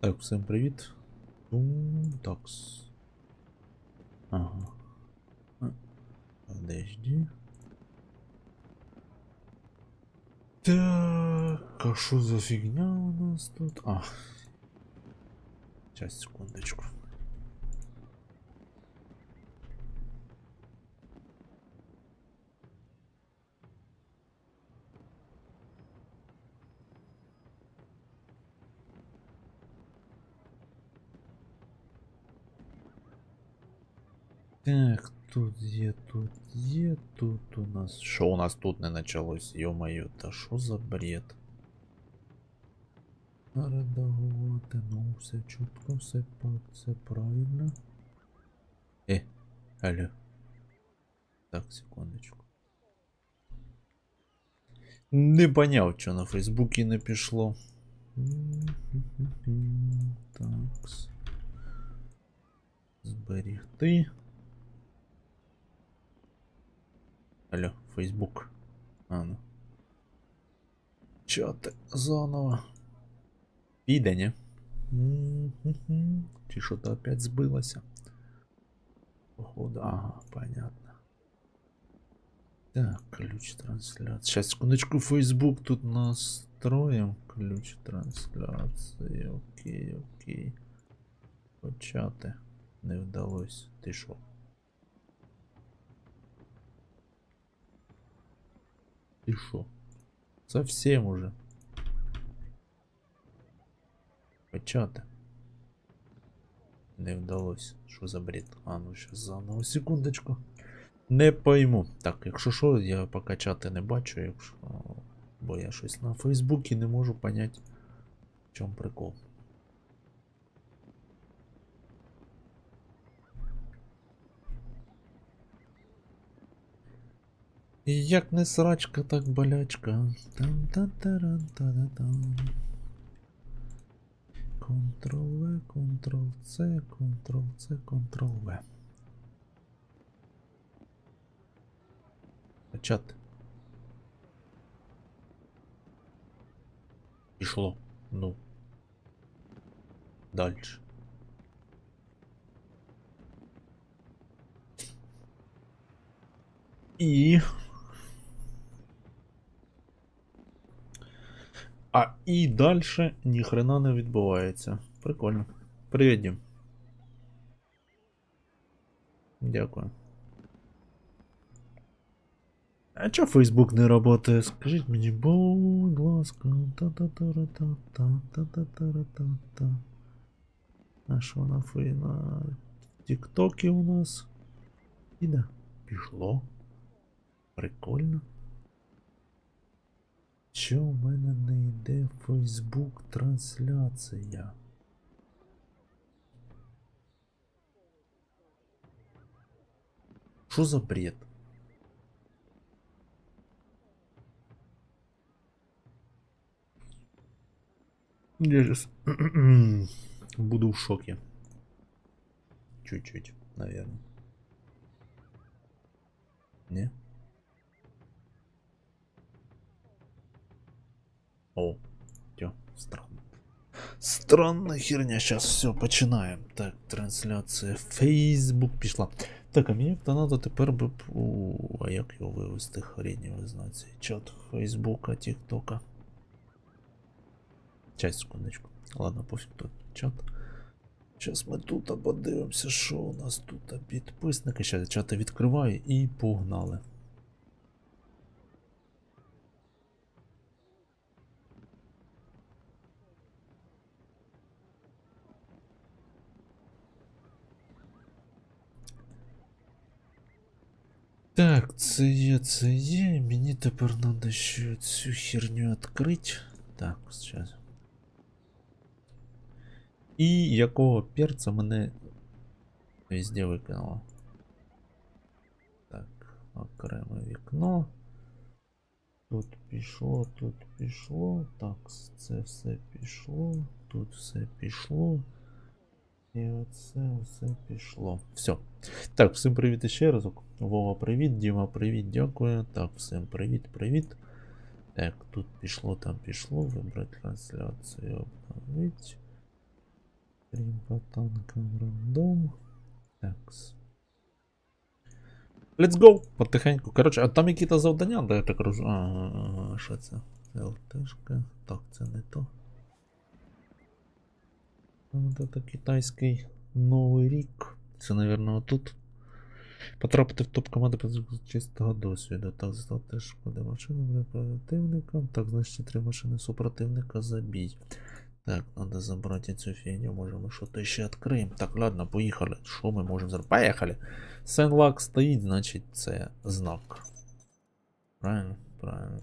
Так, всім привіт. Ну, такс. Ага. А, Подожди. Так, а що за фігня у нас тут? А. Сейчас, секундочку. Так, тут є, тут є, тут у нас. Що у нас тут не началось? Йо-моє, та що за бред? Редагувати, ну все чітко, все, все правильно. Е, алло. Так, секундочку. Не поняв, що на Фейсбуці не пішло. Такс. Зберігти. Алло, Фейсбук. А ну. Чати заново. Піде, ні? Мгм. Чи що то опять збилося? Походу, ага, понятно. Так, ключ трансляции. Сейчас, секундочку, Facebook тут настроим. Ключ трансляции. Окей, окей. Почати. Не вдалось. Ти що? Ти що? Совсем уже. Почати. Не вдалось. Що за бред? А, ну щас заново. Секундочку. Не пойму. Так, якщо що, я поки чати не бачу, якщо. Бо я щось на Фейсбуці не можу понять, в чому прикол. І як не срачка, так болячка. там та таран та да там Ctrl-V, Ctrl-C, Ctrl-C, Ctrl-V. Почати. Пішло. Ну. Дальше. І. А і дальше ніхрена не відбувається. Прикольно. Привіт, Дім. Дякую. А чо Фейсбук не работає? Скажіть мені, будь ласка. Та-та-та-ра-та-та-та-та-та-та-та. А що на фей на Тіктокі у нас? Іде. Пішло. Прикольно. Чо у мене не йде Фейсбук трансляція? Що за бред? Я сейчас буду в шоке. Чуть-чуть, наверное. Не? О, тё, странно. Странная херня, сейчас все починаем. Так, трансляція Facebook пішла. Так, а мені б надо тепер би. У, а як його вивести хрені, ви знаєте? Чат Фейсбука, Тіктока. Часть, секундочку. Ладно, пофіг тут чат. Зараз ми тут подивимося, що у нас тут підписники. Зараз чати відкриваю і погнали. Так, це є, це є. Мені тепер треба ще цю херню відкрити. Так, зараз. І якого перця мене везде викинуло. Так, окреме вікно. Тут пішло, тут пішло. Так, це все пішло. Тут все пішло. І оце все пішло. Все. Так, всім привіт ще разок. Вова, привіт, Діма, привіт, дякую. Так, всім привіт, привіт. Так, тут пішло, там пішло. Вибрати трансляцію, обновить. Крім по танкам рандом. Такс. Let's go! Потихеньку. Коротше, а там якісь завдання, да, я так розумію. Ага, що це? ЛТшка. Так, це не то. Ось це китайський Новий рік. Це, мабуть, отут. Потрапити в топ команди без чистого досвіду. Так, здати шкоди машини буде противникам. Так, значить, три машини супротивника забій. Так, надо забрать цю фігню, може ми що-то ще відкриємо. Так, ладно, поїхали. Що ми можемо зробити? Поїхали. Сенлак стоїть, значить це знак. Правильно? Правильно.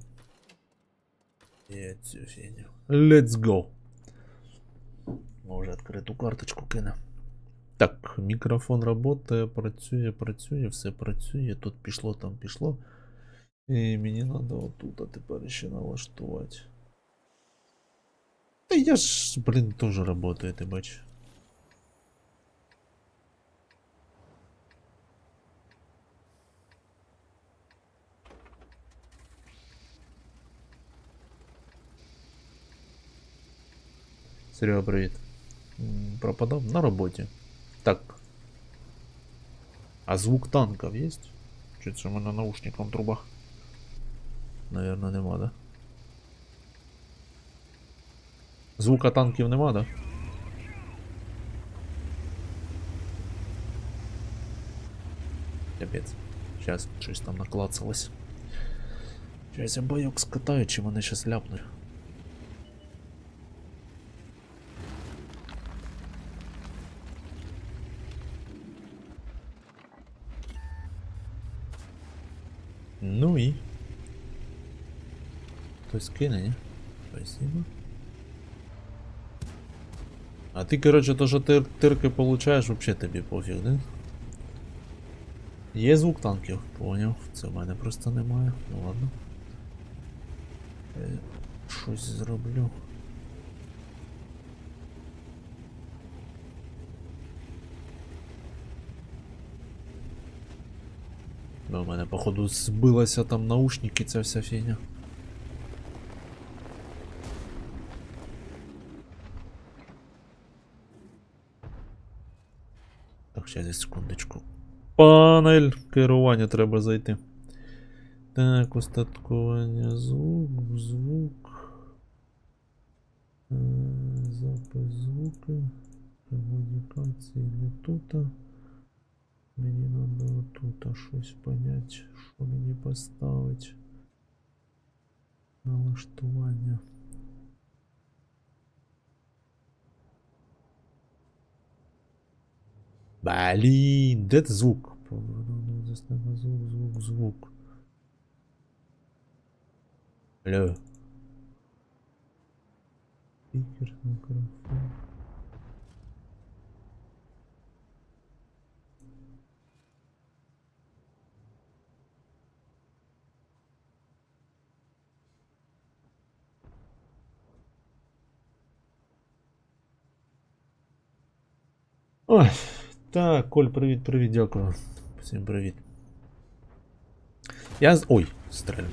Я цю фігню. Let's go. Може відкриту карточку кине. Так, мікрофон работає, працює, працює, все працює. Тут пішло, там пішло. І мені треба отут а тепер ще налаштувати. Та я ж, блін, теж работаю, ти бачиш. Серега, привіт. М, Пропадав на роботі. Так. А звук танков есть? Це в мене наушником в трубах? Наверно, нема, да? Звука танків нема, да? Капець. Сейчас щось там наклацалось. Сейчас я бойок скатаю, чи вони щас ляпнуть. Хтось кине, ні? Спасибо. А ти, короче, то, що ти тирки получаєш, вообще тобі пофіг, да? Є звук танків, поняв. Це в мене просто немає. Ну ладно. Е, Щось зроблю. У мене, походу, збилася там наушники, ця вся фігня. Так, сейчас секундочку. Панель керування треба зайти. Так, устаткування звук, звук. Е, Запис звука. Комунікації не тут. Мені треба тут щось понять, що мені поставити. Налаштування. Блін, де ти звук? Заснема звук, звук, звук. Алло. Спікер, мікрофон. Ой, так, Коль, привіт, привіт, дякую. Всім привіт. Я з. Ой, стрельну.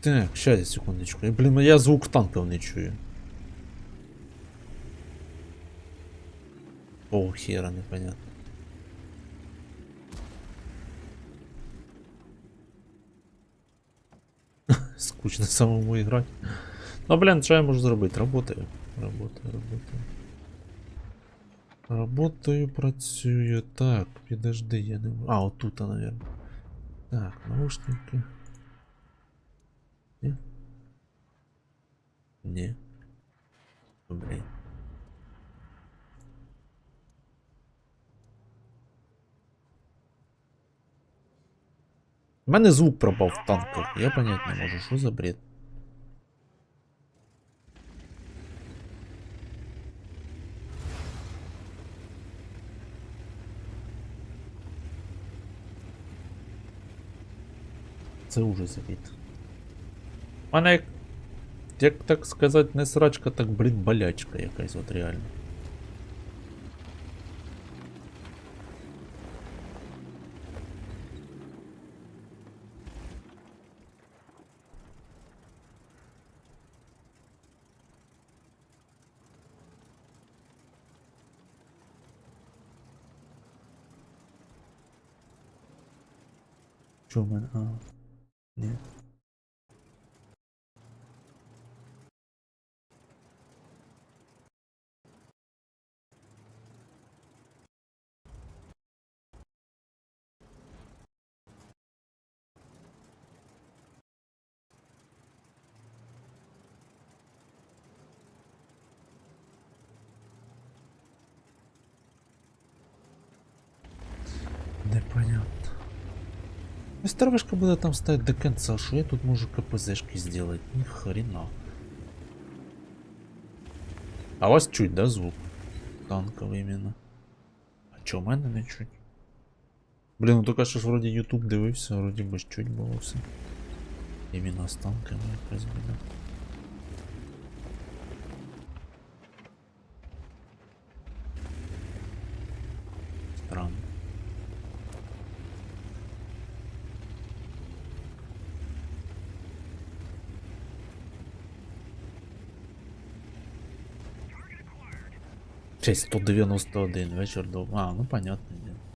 Так, щас, секундочку. Блін, я звук танків не чую. О, хера, непонятно. Скучно самому играть. Ну, блін, що я можу зробити? Работаю. Работаю, работаю. Работаю, працюю. Так, підожди, я не можу. А, отут, наверное. Так, наушники. Ні? Ні. Блін. У мене звук пропав в танках. Я понять не можу, що за бред. це ужас який-то. У мене, як, як так сказати, не срачка, так, блін, болячка якась, от реально. Чого в? А. Ні. Непонятно. Мистер буде там стоять до конца, что я тут можу КПЗшки сделать? Ни хрена. А у вас чуть, да, звук? Танковый именно. А чо, в мене не чуть? Блін, ну тільки що ж вроді YouTube дивився, вроді би ж чуть було все. Іменно з танками якось буде. Честь 191 вечір до. А, ну понятно.